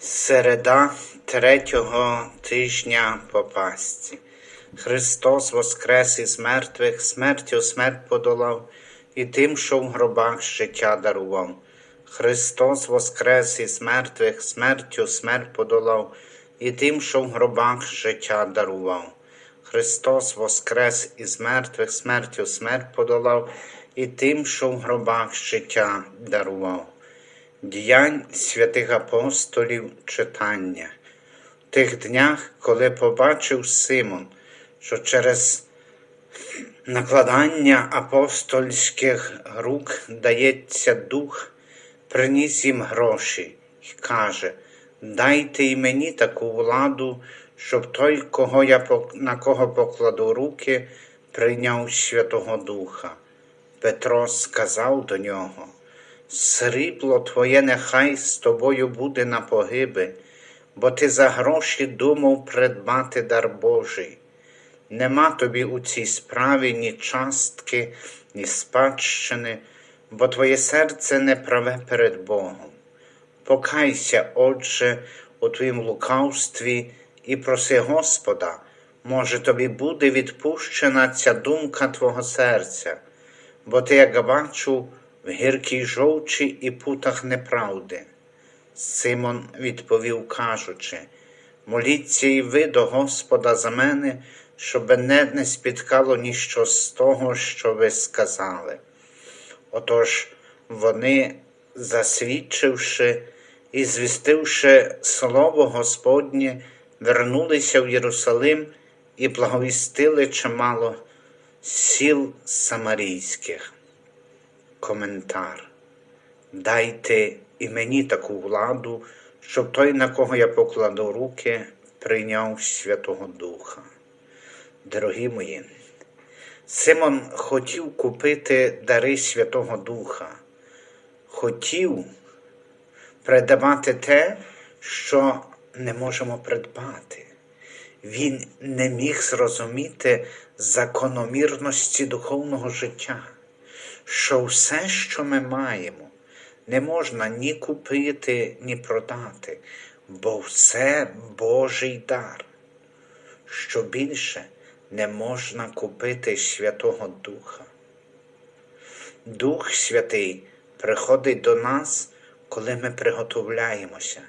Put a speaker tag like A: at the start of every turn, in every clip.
A: Середа третього тижня по Пасці. Христос воскрес із мертвих, смертю смерть подолав, і тим, що в гробах життя дарував. Христос воскрес із мертвих, смертю смерть подолав, і тим, що в гробах життя дарував. Христос воскрес із мертвих, смертю смерть подолав, і тим, що в гробах життя дарував. Діянь святих апостолів читання. В тих днях, коли побачив Симон, що через накладання апостольських рук дається дух, приніс їм гроші і каже: Дайте й мені таку владу, щоб той, кого я, на кого покладу руки, прийняв Святого Духа. Петро сказав до нього: Срібло твоє нехай з тобою буде на погиби, бо ти за гроші думав придбати дар Божий. Нема тобі у цій справі ні частки, ні спадщини, бо твоє серце не праве перед Богом. Покайся, Отже, у твоїм лукавстві і проси Господа, може тобі буде відпущена ця думка твого серця, бо ти, як бачу, в гіркій жовчі і путах неправди. Симон відповів, кажучи, моліться і ви до Господа за мене, щоб мене не спіткало ніщо з того, що ви сказали. Отож вони, засвідчивши і звістивши слово Господнє, вернулися в Єрусалим і благовістили чимало сіл самарійських. Коментар. Дайте і мені таку владу, щоб той, на кого я покладу руки, прийняв Святого Духа. Дорогі мої, Симон хотів купити дари Святого Духа, хотів придбати те, що не можемо придбати. Він не міг зрозуміти закономірності духовного життя, що все, що ми маємо, не можна ні купити, ні продати, бо все Божий дар. Що більше не можна купити Святого Духа. Дух Святий приходить до нас, коли ми приготовляємося,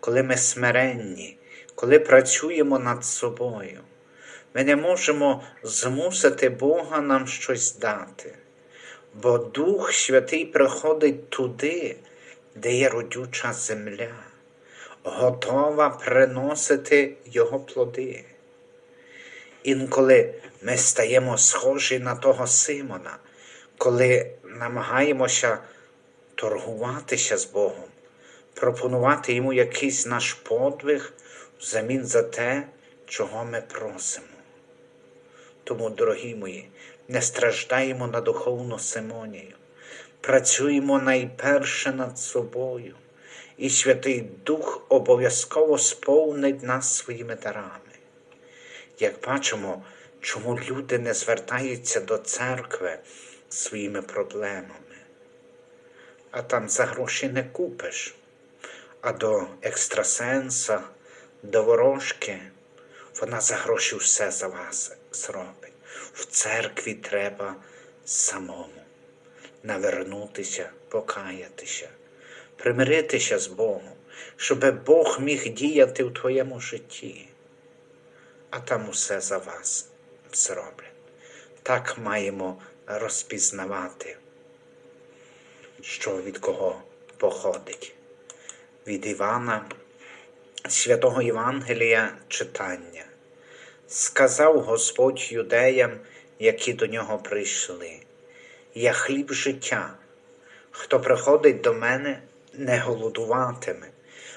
A: коли ми смиренні, коли працюємо над собою. Ми не можемо змусити Бога нам щось дати, бо Дух Святий приходить туди, де є родюча земля, готова приносити Його плоди. Інколи ми стаємо схожі на того Симона, коли намагаємося торгуватися з Богом, пропонувати йому якийсь наш подвиг взамін за те, чого ми просимо. Тому, дорогі мої, не страждаємо на духовну Симонію, працюємо найперше над собою, і Святий Дух обов'язково сповнить нас своїми дарами. Як бачимо, чому люди не звертаються до церкви своїми проблемами, а там за гроші не купиш, а до екстрасенса, до ворожки, вона за гроші все за вас зробить. В церкві треба самому навернутися, покаятися, примиритися з Богом, щоб Бог міг діяти в твоєму житті а там усе за вас зроблять. Так маємо розпізнавати, що від кого походить. Від Івана, святого Євангелія читання. Сказав Господь юдеям, які до нього прийшли: Я хліб життя. Хто приходить до мене, не голодуватиме,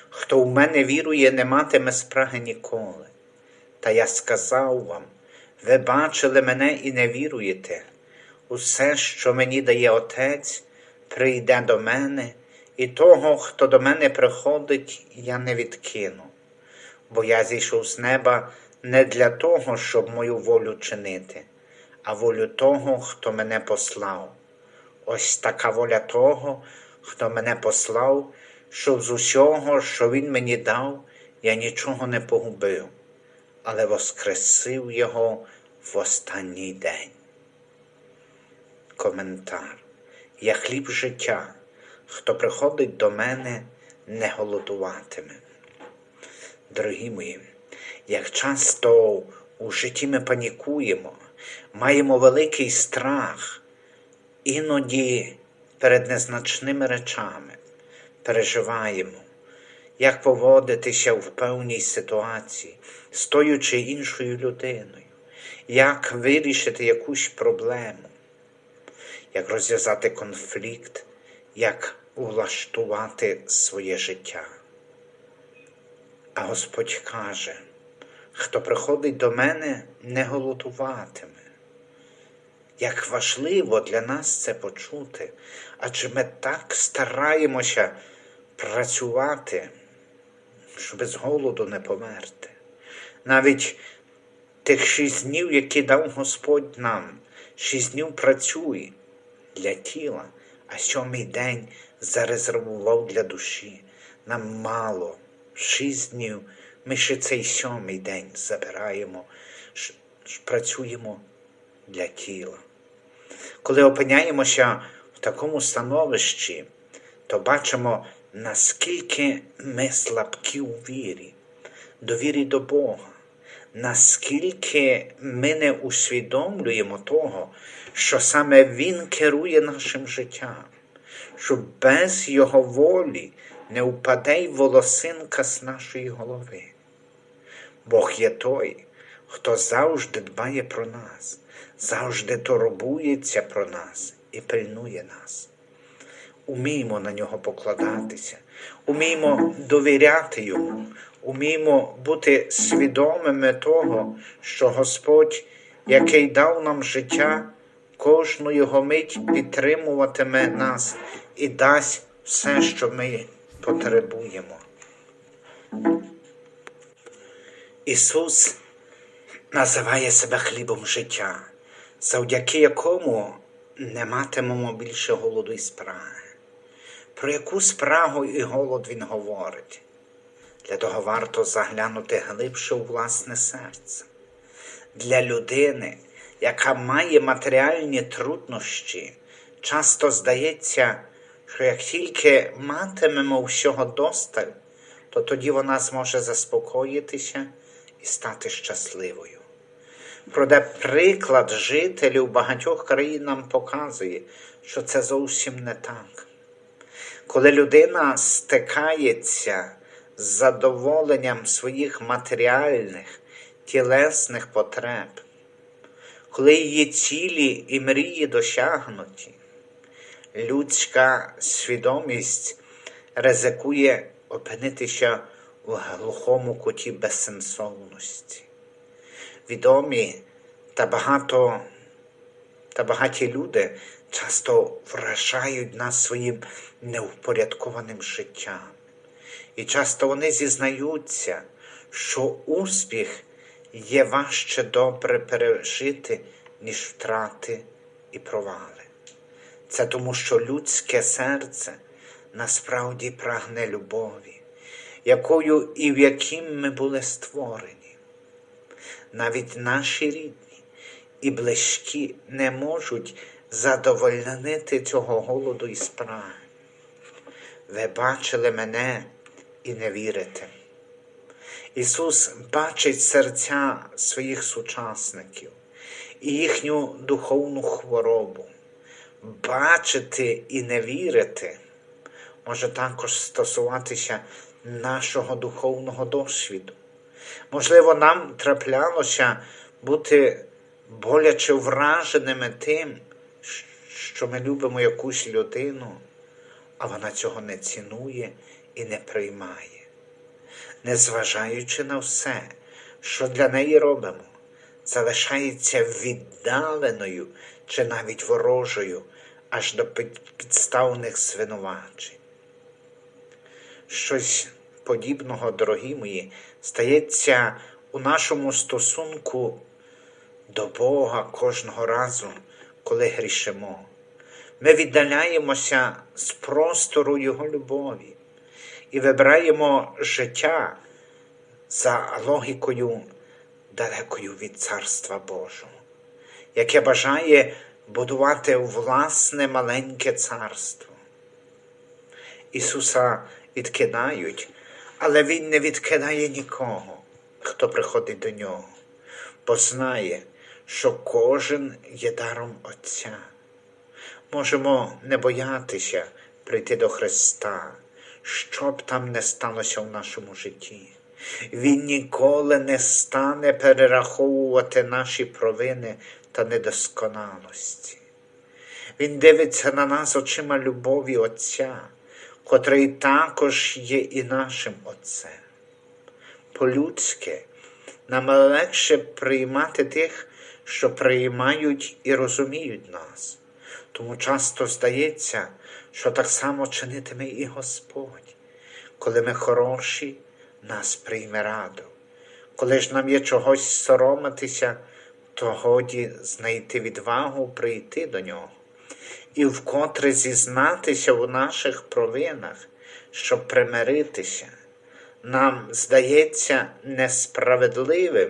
A: хто в мене вірує, не матиме спраги ніколи. Та я сказав вам, ви бачили мене і не віруєте. Усе, що мені дає Отець, прийде до мене, і того, хто до мене приходить, я не відкину. Бо я зійшов з неба не для того, щоб мою волю чинити, а волю того, хто мене послав. Ось така воля того, хто мене послав, що з усього, що Він мені дав, я нічого не погубив, але воскресив Його в останній день. Коментар. Я хліб життя. Хто приходить до мене, не голодуватиме. Дорогі мої, як часто у житті ми панікуємо, маємо великий страх, іноді перед незначними речами переживаємо, як поводитися в певній ситуації, з тою чи іншою людиною, як вирішити якусь проблему, як розв'язати конфлікт, як влаштувати своє життя. А Господь каже, хто приходить до мене, не голодуватиме. Як важливо для нас це почути, адже ми так стараємося працювати, щоб з голоду не померти. Навіть тих шість днів, які дав Господь нам, шість днів працює для тіла, а сьомий день зарезервував для душі. Нам мало. Шість днів. Ми ще цей сьомий день забираємо, працюємо для тіла. Коли опиняємося в такому становищі, то бачимо, наскільки ми слабкі у вірі, довірі до Бога, наскільки ми не усвідомлюємо того, що саме Він керує нашим життям, що без Його волі не впаде й волосинка з нашої голови. Бог є той, хто завжди дбає про нас, завжди турбується про нас і пильнує нас. Уміймо на нього покладатися, уміймо довіряти йому, уміймо бути свідомими того, що Господь, який дав нам життя, кожну його мить підтримуватиме нас і дасть все, що ми потребуємо. Ісус називає себе хлібом життя, завдяки якому не матимемо більше голоду і спраги. Про яку спрагу і голод Він говорить? Для того варто заглянути глибше у власне серце. Для людини, яка має матеріальні труднощі, часто здається, що як тільки матимемо всього досталь, то тоді вона зможе заспокоїтися стати щасливою. Проте приклад жителів багатьох країн нам показує, що це зовсім не так. Коли людина стикається з задоволенням своїх матеріальних, тілесних потреб, коли її цілі і мрії досягнуті, людська свідомість ризикує опинитися в глухому куті безсенсовності. Відомі та багато та багаті люди часто вражають нас своїм невпорядкованим життям. І часто вони зізнаються, що успіх є важче добре пережити, ніж втрати і провали. Це тому, що людське серце насправді прагне любові, якою і в яким ми були створені. Навіть наші рідні і близькі не можуть задовольнити цього голоду і спраги. Ви бачили мене і не вірите. Ісус бачить серця своїх сучасників і їхню духовну хворобу. Бачити і не вірити може також стосуватися нашого духовного досвіду. Можливо, нам траплялося бути боляче враженими тим, що ми любимо якусь людину, а вона цього не цінує і не приймає. Незважаючи на все, що для неї робимо, залишається віддаленою чи навіть ворожою аж до підставних звинувачень. Щось подібного, дорогі мої, стається у нашому стосунку до Бога кожного разу, коли грішимо. Ми віддаляємося з простору Його любові. і вибираємо життя за логікою далекою від Царства Божого, яке бажає будувати власне маленьке царство. Ісуса відкидають, але Він не відкидає нікого, хто приходить до нього, бо знає, що кожен є даром Отця. Можемо не боятися прийти до Христа, що б там не сталося в нашому житті. Він ніколи не стане перераховувати наші провини та недосконалості. Він дивиться на нас очима любові Отця, котрий також є і нашим Отцем. По-людськи нам легше приймати тих, що приймають і розуміють нас. Тому часто здається, що так само чинитиме і Господь. Коли ми хороші, нас прийме радо. Коли ж нам є чогось соромитися, то годі знайти відвагу прийти до нього і вкотре зізнатися у наших провинах, щоб примиритися. Нам здається несправедливим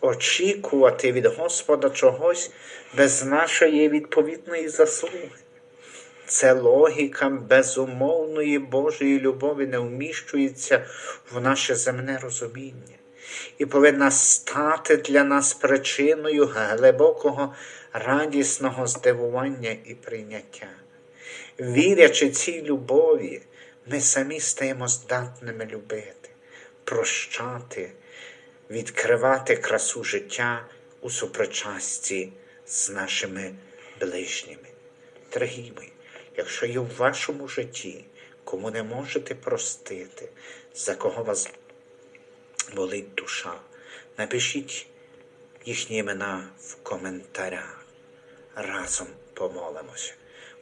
A: очікувати від Господа чогось без нашої відповідної заслуги. Це логіка безумовної Божої любові не вміщується в наше земне розуміння і повинна стати для нас причиною глибокого радісного здивування і прийняття. Вірячи цій любові, ми самі стаємо здатними любити, прощати, відкривати красу життя у супричасті з нашими ближніми. Дорогі мої, якщо є в вашому житті, кому не можете простити, за кого вас болить душа, напишіть їхні імена в коментарях. Разом помолимося.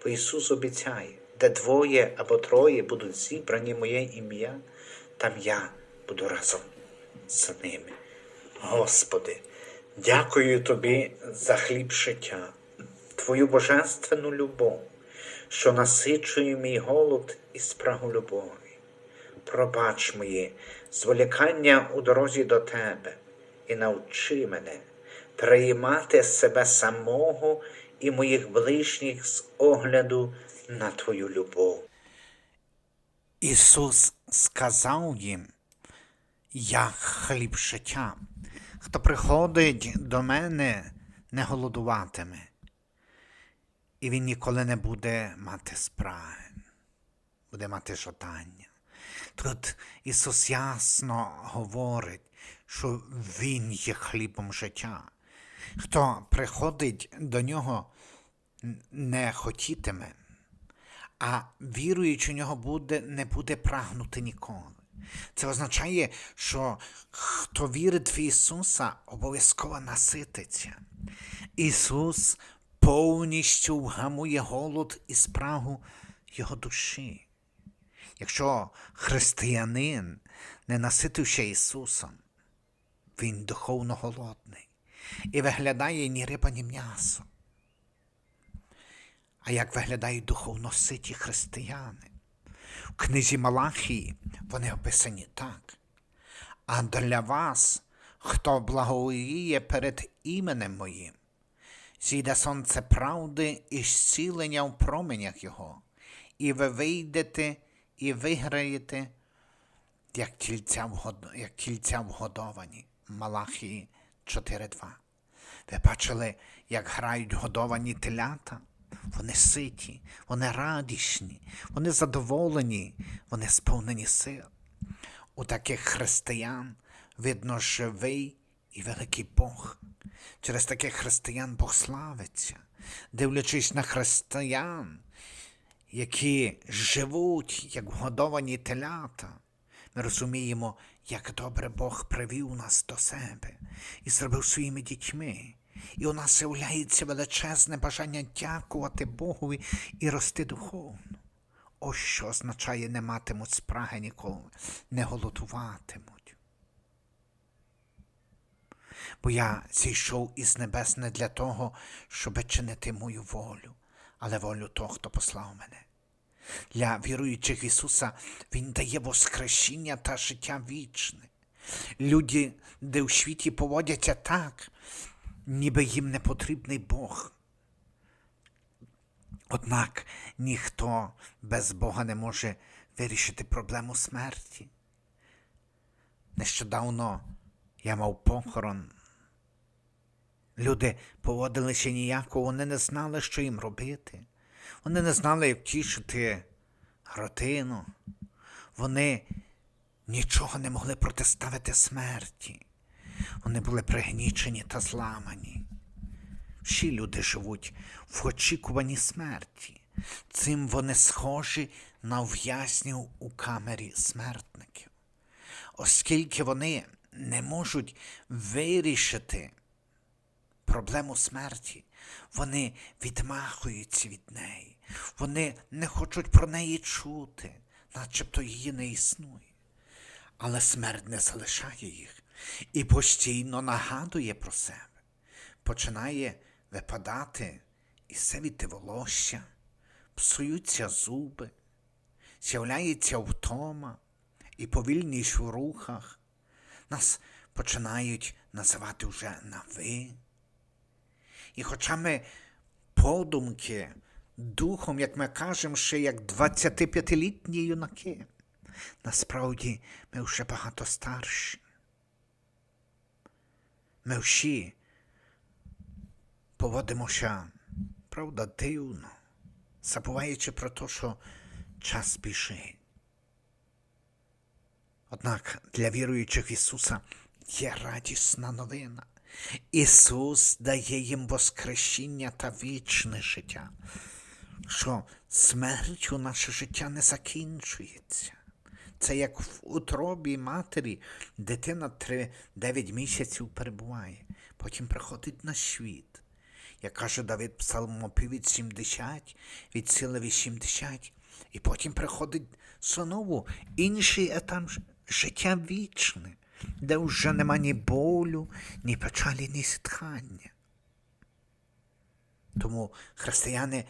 A: Бо Ісус обіцяє, де двоє або троє будуть зібрані моє ім'я, там я буду разом з ними. Господи, дякую Тобі за хліб життя, Твою божественну любов, що насичує мій голод і спрагу любові. Пробач мої зволікання у дорозі до Тебе і навчи мене приймати себе самого і моїх ближніх з огляду на Твою любов. Ісус сказав їм, я хліб життя. Хто приходить до мене, не голодуватиме, і він ніколи не буде мати спраги, буде мати жадання. Тут Ісус ясно говорить, що Він є хлібом життя. Хто приходить до нього, не хотітиме, а віруючи в нього буде, не буде прагнути ніколи. Це означає, що хто вірить в Ісуса, обов'язково насититься. Ісус повністю вгамує голод і спрагу Його душі. Якщо християнин не наситився Ісусом, Він духовно голодний і виглядає ні риба, ні м'ясо. А як виглядають духовно ситі християни? В книзі Малахії вони описані так. А для вас, хто благовіє перед іменем моїм, зійде сонце правди і зцілення в променях Його, і ви вийдете і виграєте, як кільця вгодовані. Малахії 4.2. Ви бачили, як грають годовані телята? Вони ситі, вони радісні, вони задоволені, вони сповнені сил. У таких християн видно живий і великий Бог. Через таких християн Бог славиться, дивлячись на християн, які живуть, як вгодовані телята. Ми розуміємо, як добре Бог привів нас до себе і зробив своїми дітьми. І у нас з'являється величезне бажання дякувати Богові і рости духовно. Ось що означає не матимуть спраги ніколи, не голодуватимуть. Бо я зійшов із небес не для того, щоб чинити мою волю, але волю того, хто послав мене.
B: Для віруючих Ісуса Він дає воскресіння та життя вічне. Люди, де в світі поводяться так, ніби їм не потрібний Бог. Однак ніхто без Бога не може вирішити проблему смерті. Нещодавно я мав похорон. Люди поводилися ніяко, вони не знали, що їм робити. Вони не знали, як тішити родину. Вони нічого не могли протиставити смерті. Вони були пригнічені та зламані. Всі люди живуть в очікуванні смерті. Цим вони схожі на ув'язнів у камері смертників. Оскільки вони не можуть вирішити проблему смерті, вони відмахуються від неї. Вони не хочуть про неї чути, начебто її не існує. Але смерть не залишає їх і постійно нагадує про себе. Починає випадати і сивіти волосся, псуються зуби, з'являється втома і повільність у рухах. Нас починають називати вже на ви. І хоча ми подумки, духом, як ми кажемо, ще як 25-літні юнаки, насправді ми вже багато старші. Ми всі поводимося, правда, дивно, забуваючи про те, що час біжить. Однак для віруючих Ісуса є радісна новина. Ісус дає їм воскресіння та вічне життя, що смертю наше життя не закінчується. Це як в утробі матері дитина 3-9 місяців перебуває, потім приходить на світ. Як каже Давид Псалмопівець 70, від сили 80, і потім приходить знову інший етап життя вічне, де вже нема ні болю, ні печалі, ні зітхання. Тому християни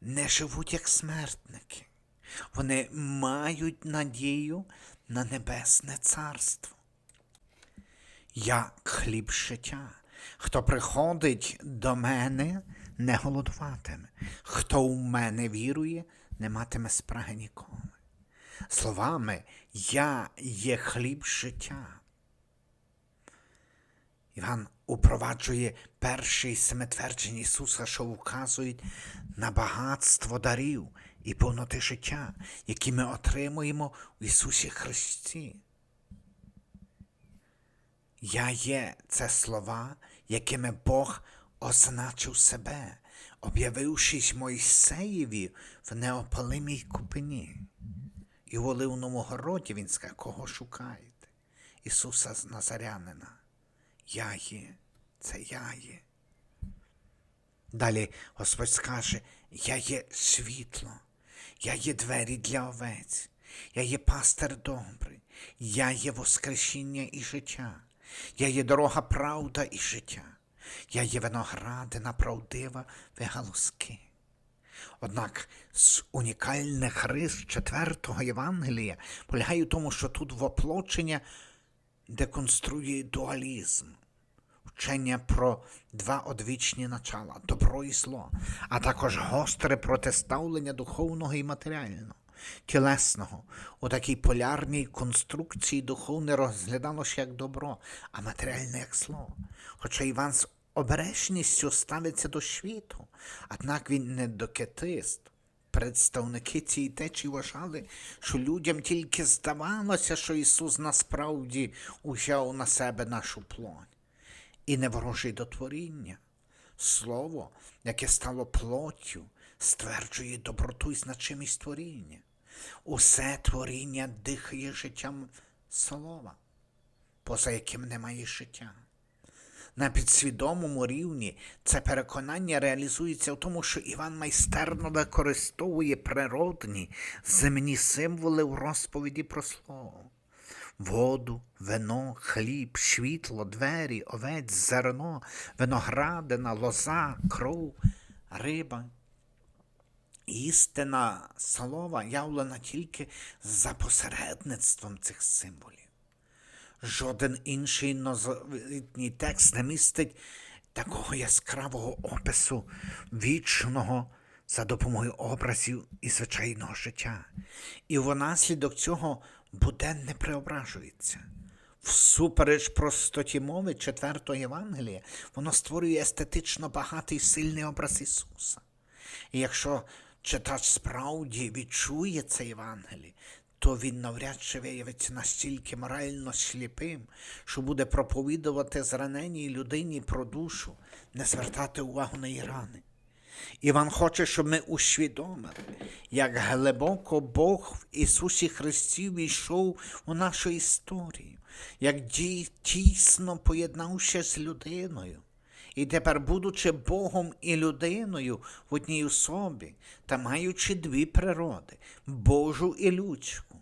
B: не живуть як смертники. Вони мають надію на небесне царство. Я хліб життя. Хто приходить до мене, не голодуватиме. Хто в мене вірує, не матиме спраги ніколи. Словами, я є хліб життя. Іван упроваджує перший семитверджень Ісуса, що вказують на багатство дарів і повноти життя, які ми отримуємо в Ісусі Христі. Я є це слова, якими Бог означив себе, об'явившись Мойсеєві в неопалимій купині. І в Оливному городі він сказав, кого шукаєте? Ісуса Назарянина. Я є, це я є. Далі Господь скаже, я є світло, я є двері для овець, я є пастир добрий, я є воскресіння і життя, я є дорога, правда і життя, я є виноградина правдива вигалузки. Однак з унікальних рис четвертого Євангелія полягає в тому, що тут воплочення деконструює дуалізм, вчення про два одвічні начала добро і зло, а також гостре протиставлення духовного і матеріального, тілесного. У такій полярній конструкції духовне розглядалося як добро, а матеріальне як зло. Хоча Іван з обережністю ставиться до світу, однак він не докетист. Представники цієї течії вважали, що людям тільки здавалося, що Ісус насправді узяв на себе нашу плоть. І не ворожий до творіння. Слово, яке стало плоттю, стверджує доброту і значимість творіння. Усе творіння дихає життям слова, поза яким немає життя. На підсвідомому рівні це переконання реалізується в тому, що Іван майстерно використовує природні земні символи в розповіді про слово. Воду, вино, хліб, світло, двері, овець, зерно, виноградина, лоза, кров, риба. істина слова явлена тільки за посередництвом цих символів. Жоден інший новітній текст не містить такого яскравого опису вічного за допомогою образів і звичайного життя. І внаслідок цього буден не преображується. Всупереч простоті мови четвертого Євангелія, воно створює естетично багатий сильний образ Ісуса. І якщо читач справді відчує це Євангеліє, то він навряд чи виявиться настільки морально сліпим, що буде проповідувати зраненій людині про душу, не звертати увагу на її рани. Іван хоче, щоб ми усвідомили, як глибоко Бог в Ісусі Христі війшов у нашу історію, як тісно поєднався з людиною. І тепер, будучи Богом і людиною в одній особі та маючи дві природи Божу і людську,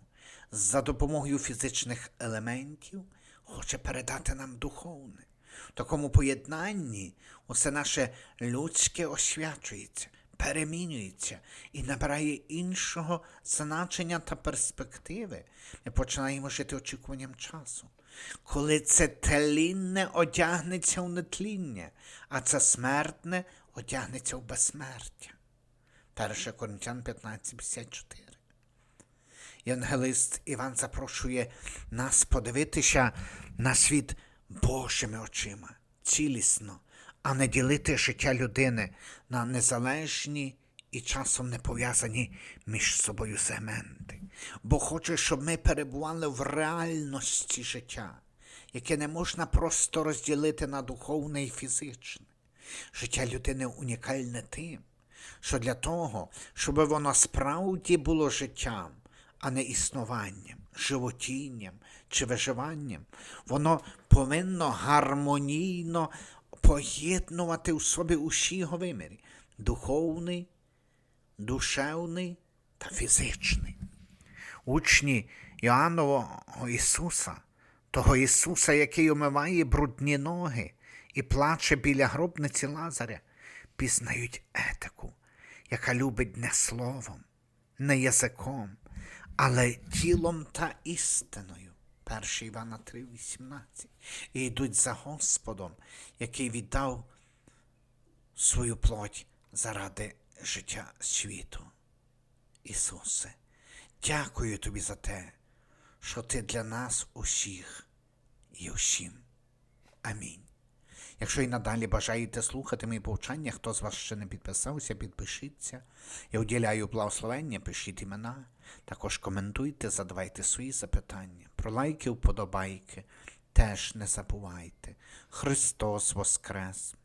B: за допомогою фізичних елементів хоче передати нам духовне. В такому поєднанні усе наше людське освячується, перемінюється і набирає іншого значення та перспективи. Ми починаємо жити очікуванням часу. Коли це тлінне одягнеться в нетління, а це смертне одягнеться в безсмертя. 1 Коринтян 15,54. Євангелист Іван запрошує нас подивитися на світ Божими очима, цілісно, а не ділити життя людини на незалежні і часом не пов'язані між собою сегменти. Бо хоче, щоб ми перебували в реальності життя, яке не можна просто розділити на духовне і фізичне. Життя людини унікальне тим, що для того, щоб воно справді було життям, а не існуванням, животінням чи виживанням, воно повинно гармонійно поєднувати у собі усі його вимірі духовний, душевний та фізичний. Учні Іоаннового Ісуса, того Ісуса, який омиває брудні ноги і плаче біля гробниці Лазаря, пізнають етику, яка любить не словом, не язиком, але тілом та істиною. 1 Івана 3,18. І йдуть за Господом, який віддав свою плоть заради життя світу. Ісусе, дякую тобі за те, що ти для нас усіх і усім. Амінь. Якщо і надалі бажаєте слухати мої повчання, хто з вас ще не підписався, підпишіться. Я уділяю благословення, пишіть імена, також коментуйте, задавайте свої запитання. Про лайки, вподобайки теж не забувайте. Христос Воскрес!